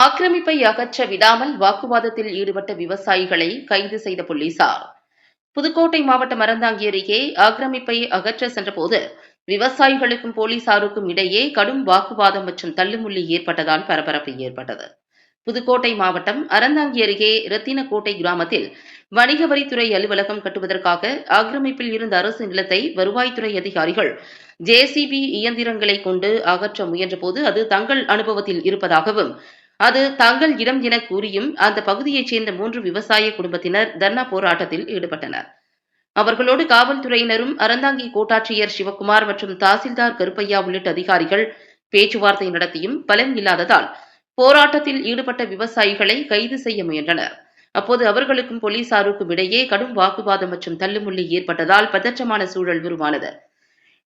ஆக்கிரமிப்பை அகற்ற விடாமல் வாக்குவாதத்தில் ஈடுபட்ட விவசாயிகளை கைது செய்த போலீசார். புதுக்கோட்டை மாவட்டம் அறந்தாங்கி அருகே ஆக்கிரமிப்பை அகற்ற சென்றபோது விவசாயிகளுக்கும் போலீசாருக்கும் இடையே கடும் வாக்குவாதம் மற்றும் தள்ளுமுள்ளி ஏற்பட்டதால் பரபரப்பு ஏற்பட்டது. புதுக்கோட்டை மாவட்டம் அறந்தாங்கி அருகே ரத்தினக்கோட்டை கிராமத்தில் வணிக வரித்துறை அலுவலகம் கட்டுவதற்காக ஆக்கிரமிப்பில் இருந்த அரசு நிலத்தை வருவாய்த்துறை அதிகாரிகள் ஜேசிபி இயந்திரங்களை கொண்டு அகற்ற முயன்றபோது அது தங்கள் அனுபவத்தில் இருப்பதாகவும் அது தங்கள் இடம் என கூறியும் அந்த பகுதியைச் சேர்ந்த மூன்று விவசாய குடும்பத்தினர் தர்ணா போராட்டத்தில் ஈடுபட்டனர். அவர்களோடு காவல்துறையினரும் அறந்தாங்கி கோட்டாட்சியர் சிவகுமார் மற்றும் தாசில்தார் கருப்பையா உள்ளிட்ட அதிகாரிகள் பேச்சுவார்த்தை நடத்தியும் பலன் இல்லாததால் போராட்டத்தில் ஈடுபட்ட விவசாயிகளை கைது செய்ய முயன்றனர். அப்போது அவர்களுக்கும் போலீசாருக்கும் இடையே கடும் வாக்குவாதம் மற்றும் தள்ளுமுள்ளி ஏற்பட்டதால் பதற்றமான சூழல் உருவானது.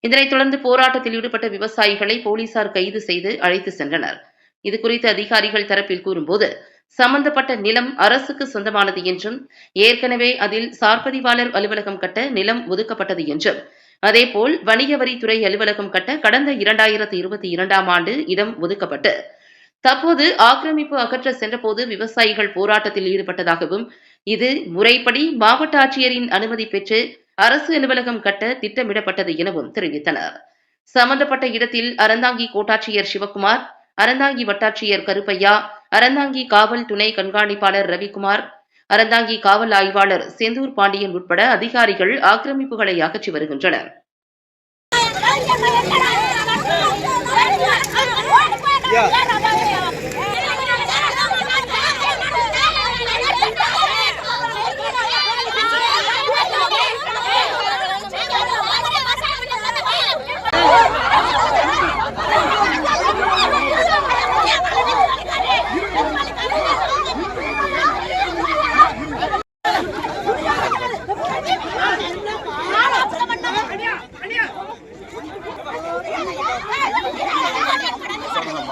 இதனைத் தொடர்ந்து போராட்டத்தில் ஈடுபட்ட விவசாயிகளை போலீசார் கைது செய்து அழைத்து சென்றனர். இது குறித்து அதிகாரிகள் தரப்பில் கூறும்போது சம்பந்தப்பட்ட நிலம் அரசுக்கு சொந்தமானது என்றும் ஏற்கனவே அதில் சார்பதிவாளர் அலுவலகம் கட்ட நிலம் ஒதுக்கப்பட்டது என்றும் அதேபோல் வணிக வரித்துறை அலுவலகம் கட்ட கடந்த இரண்டாயிரத்தி இருபத்தி இரண்டாம் ஆண்டு இடம் ஒதுக்கப்பட்டு தற்போது ஆக்கிரமிப்பு அகற்ற சென்றபோது விவசாயிகள் போராட்டத்தில் ஈடுபட்டதாகவும் இது முறைப்படி மாவட்ட ஆட்சியரின் அனுமதி பெற்று அரசு அலுவலகம் கட்ட திட்டமிடப்பட்டது எனவும் தெரிவித்தனர். சம்பந்தப்பட்ட இடத்தில் அறந்தாங்கி கோட்டாட்சியர் சிவக்குமார் அறந்தாங்கி வட்டாட்சியர் கருப்பையா அறந்தாங்கி காவல் துணை கண்காணிப்பாளர் ரவிக்குமார் அறந்தாங்கி காவல் ஆய்வாளர் செந்தூர் பாண்டியன் உட்பட அதிகாரிகள் ஆக்கிரமிப்புகளை அகற்றி வருகின்றனர்.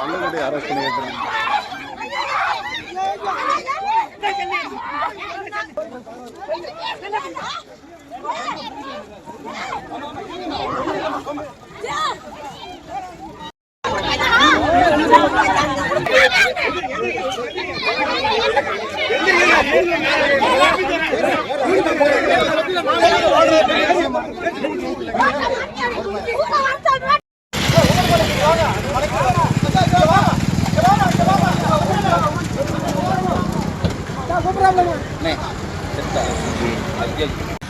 மண்ணுடைய அரசு Agad.